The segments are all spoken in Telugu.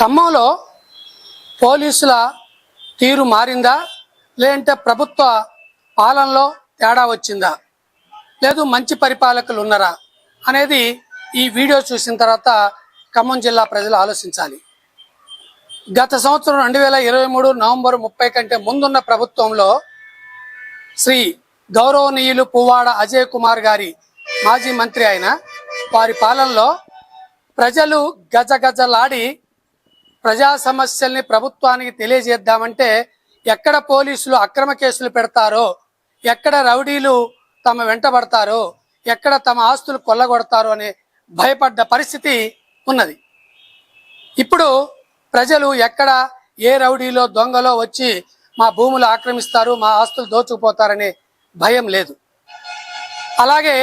ఖమ్మంలో పోలీసుల తీరు మారిందా? లేదంటే ప్రభుత్వ పాలనలో తేడా వచ్చిందా? లేదు మంచి పరిపాలకులు ఉన్నారా? అనేది ఈ వీడియో చూసిన తర్వాత ఖమ్మం జిల్లా ప్రజలు ఆలోచించాలి. గత సంవత్సరం రెండు వేల ఇరవై మూడు నవంబర్ ముప్పై కంటే ముందున్న ప్రభుత్వంలో శ్రీ గౌరవనీయులు పువ్వాడ అజయ్ కుమార్ గారి మాజీ మంత్రి అయిన వారి పాలనలో ప్రజలు గజగజలాడి ప్రజా సమస్యల్ని ప్రభుత్వానికి తెలియజేద్దామంటే ఎక్కడ పోలీసులు అక్రమ కేసులు పెడతారో ఎక్కడ రౌడీలు తమ వెంటబడతారో ఎక్కడ తమ ఆస్తులు కొల్లగొడతారో అనే భయపడ్డ పరిస్థితి ఉన్నది. ఇప్పుడు ప్రజలు ఎక్కడ ఏ రౌడీలో దొంగలో వచ్చి మా భూములు ఆక్రమిస్తారు మా ఆస్తులు దోచుకుపోతారనే భయం లేదు. అలాగే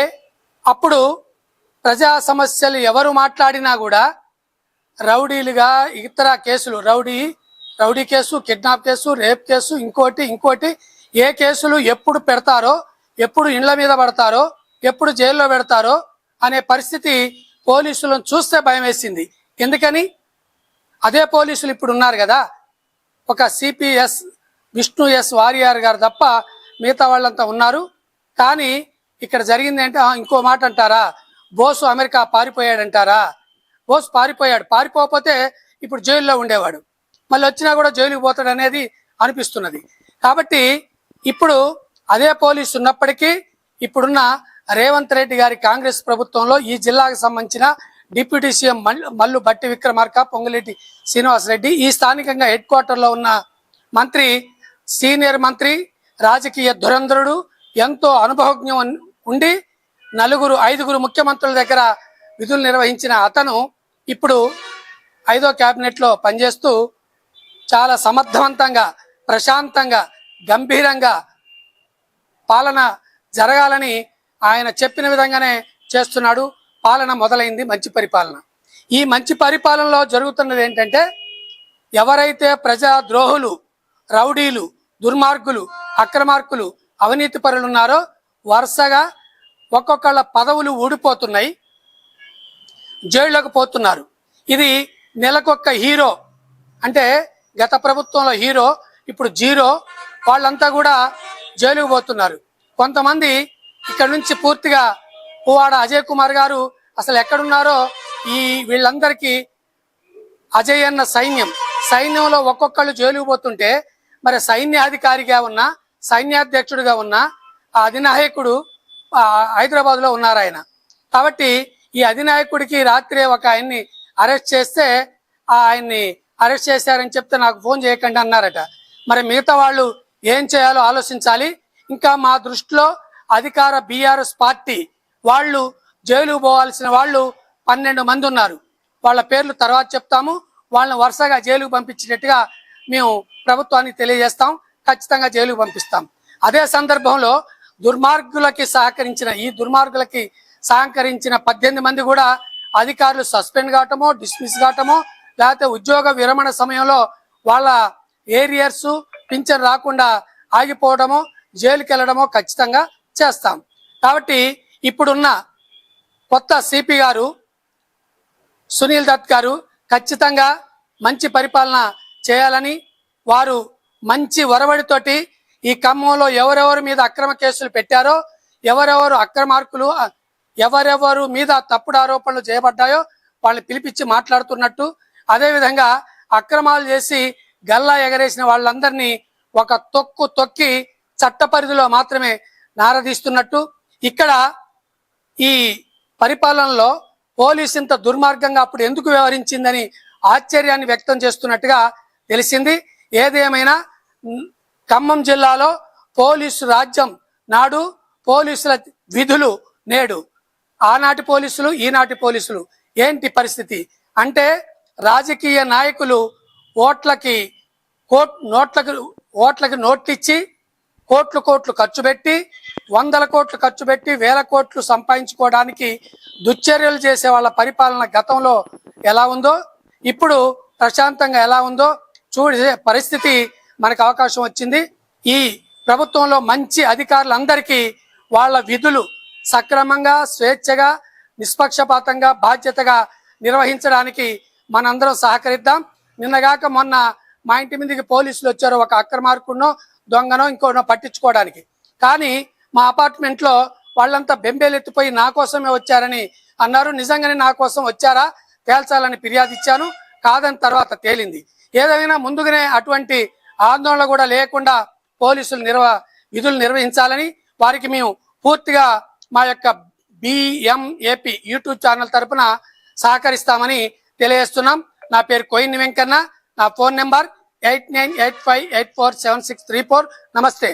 అప్పుడు ప్రజా సమస్యలు ఎవరు మాట్లాడినా కూడా రౌడీలుగా ఇతర కేసులు rowdy rowdy case kidnap case rape case ఇంకోటి ఇంకోటి ఏ కేసులు ఎప్పుడు పెడతారో ఎప్పుడు ఇండ్ల మీద పడతారో ఎప్పుడు జైల్లో పెడతారో అనే పరిస్థితి పోలీసులను చూస్తే భయం వేసింది. ఎందుకని? అదే పోలీసులు ఇప్పుడు ఉన్నారు కదా. ఒక సిపిఎస్ విష్ణు ఎస్ వారియర్ గారు తప్ప మిగతా వాళ్ళంతా ఉన్నారు. కానీ ఇక్కడ జరిగింది అంటే ఇంకో మాట అంటారా? బోసు అమెరికా పారిపోయాడంటారా? బోస్ పారిపోయాడు. పారిపోకపోతే ఇప్పుడు జైల్లో ఉండేవాడు. మళ్ళీ వచ్చినా కూడా జైలుకి పోతాడు అనేది అనిపిస్తున్నది. కాబట్టి ఇప్పుడు అదే పోలీసు ఉన్నప్పటికీ ఇప్పుడున్న రేవంత్ రెడ్డి గారి కాంగ్రెస్ ప్రభుత్వంలో ఈ జిల్లాకు సంబంధించిన డిప్యూటీ సీఎం మల్లు మల్లు బట్టి విక్రమార్క పొంగులేటి శ్రీనివాస్ రెడ్డి ఈ స్థానికంగా హెడ్ క్వార్టర్లో ఉన్న మంత్రి సీనియర్ మంత్రి రాజకీయ ధురంధరుడు ఎంతో అనుభవజ్ఞం ఉండి నలుగురు ఐదుగురు ముఖ్యమంత్రుల దగ్గర విధులు నిర్వహించిన అతను ఇప్పుడు ఐదో క్యాబినెట్లో పనిచేస్తూ చాలా సమర్థవంతంగా ప్రశాంతంగా గంభీరంగా పాలన జరగాలని ఆయన చెప్పిన విధంగానే చేస్తున్నాడు. పాలన మొదలైంది మంచి పరిపాలన. ఈ మంచి పరిపాలనలో జరుగుతున్నది ఏంటంటే ఎవరైతే ప్రజా ద్రోహులు రౌడీలు దుర్మార్గులు అక్రమార్కులు అవినీతి పరులు ఉన్నారో వరుసగా ఒక్కొక్కళ్ళ పదవులు ఊడిపోతున్నాయి. జైళ్ళకు పోతున్నారు. ఇది నెలకొక్క హీరో. అంటే గత ప్రభుత్వంలో హీరో ఇప్పుడు జీరో వాళ్ళంతా కూడా జైలుకు పోతున్నారు. కొంతమంది ఇక్కడ నుంచి పూర్తిగా పువ్వాడ అజయ్ కుమార్ గారు అసలు ఎక్కడున్నారో ఈ వీళ్ళందరికీ అజయ్ అన్న సైన్యం. సైన్యంలో ఒక్కొక్కళ్ళు జైలుకు పోతుంటే మరి సైన్యాధికారిగా ఉన్న సైన్యాధ్యక్షుడిగా ఉన్న ఆ అధినాయకుడు హైదరాబాద్లో ఉన్నారు ఆయన కాబట్టి ఈ అధినాయకుడికి రాత్రే ఒక ఆయన్ని అరెస్ట్ చేస్తే ఆ ఆయన్ని అరెస్ట్ చేశారని చెప్తే నాకు ఫోన్ చేయకండి అన్నారట. మరి మిగతా వాళ్ళు ఏం చేయాలో ఆలోచించాలి. ఇంకా మా దృష్టిలో అధికార బీఆర్ఎస్ పార్టీ వాళ్ళు జైలుకు పోవాల్సిన వాళ్ళు పన్నెండు మంది ఉన్నారు. వాళ్ళ పేర్లు తర్వాత చెప్తాము. వాళ్ళని వరుసగా జైలుకు పంపించినట్టుగా మేము ప్రభుత్వానికి తెలియజేస్తాం. ఖచ్చితంగా జైలుకు పంపిస్తాం. అదే సందర్భంలో దుర్మార్గులకి సహకరించిన ఈ దుర్మార్గులకి సహకరించిన పద్దెనిమిది మంది కూడా అధికారులు సస్పెండ్ కావటమో డిస్మిస్ కావటమో లేకపోతే ఉద్యోగ విరమణ సమయంలో వాళ్ళ ఏరియర్స్ పింఛన్ రాకుండా ఆగిపోవడమో జైలుకి వెళ్ళడమో ఖచ్చితంగా చేస్తాం. కాబట్టి ఇప్పుడున్న కొత్త సిపి గారు సునీల్ దత్ గారు ఖచ్చితంగా మంచి పరిపాలన చేయాలని వారు మంచి ఒరవడితోటి ఈ ఖమ్మంలో ఎవరెవరి మీద అక్రమ కేసులు పెట్టారో ఎవరెవరు అక్రమార్కులు ఎవరెవరు మీద తప్పుడు ఆరోపణలు చేయబడ్డాయో వాళ్ళని పిలిపించి మాట్లాడుతున్నట్టు అదేవిధంగా అక్రమాలు చేసి గల్లా ఎగరేసిన వాళ్ళందరినీ ఒక తొక్కు తొక్కి చట్ట పరిధిలో మాత్రమే నారదీస్తున్నట్టు ఇక్కడ ఈ పరిపాలనలో పోలీసు ఇంత దుర్మార్గంగా అప్పుడు ఎందుకు వ్యవహరించిందని ఆశ్చర్యాన్ని వ్యక్తం చేస్తున్నట్టుగా తెలిసింది. ఏదేమైనా ఖమ్మం జిల్లాలో పోలీసు రాజ్యం నాడు పోలీసుల విధులు నేడు ఆనాటి పోలీసులు ఈనాటి పోలీసులు ఏంటి పరిస్థితి? అంటే రాజకీయ నాయకులు ఓట్లకి కోట్ నోట్లకు ఓట్లకి నోట్లిచ్చి కోట్లు కోట్లు ఖర్చు పెట్టి వందల కోట్లు ఖర్చు పెట్టి వేల కోట్లు సంపాదించుకోవడానికి దుశ్చర్యలు చేసే వాళ్ళ పరిపాలన గతంలో ఎలా ఉందో ఇప్పుడు ప్రశాంతంగా ఎలా ఉందో చూసే పరిస్థితి మనకు అవకాశం వచ్చింది. ఈ ప్రభుత్వంలో మంచి అధికారులందరికీ వాళ్ళ విధులు సక్రమంగా స్వేచ్ఛగా నిష్పక్షపాతంగా బాధ్యతగా నిర్వహించడానికి మనందరం సహకరిద్దాం. నిన్నగాక మొన్న మా ఇంటి మీదకి పోలీసులు వచ్చారు ఒక అక్రమార్కుడినో దొంగనో ఇంకోనో పట్టించుకోవడానికి. కానీ మా అపార్ట్మెంట్లో వాళ్ళంతా బెంబేలెత్తిపోయి నా కోసమే వచ్చారని అన్నారు. నిజంగానే నా కోసం వచ్చారా? తేల్చాలని ఫిర్యాదు ఇచ్చాను. కాదని తర్వాత తేలింది. ఏదైనా ముందుగానే అటువంటి ఆందోళన కూడా లేకుండా పోలీసులు నిర్వ విధులు నిర్వహించాలని వారికి మేము పూర్తిగా మా యొక్క బిఎంఏపి యూట్యూబ్ ఛానల్ తరపున సహకరిస్తామని తెలియజేస్తున్నాం. నా పేరు కోయిన్ వెంకన్న. నా phone number eight nine eight five eight four seven six three four. నమస్తే.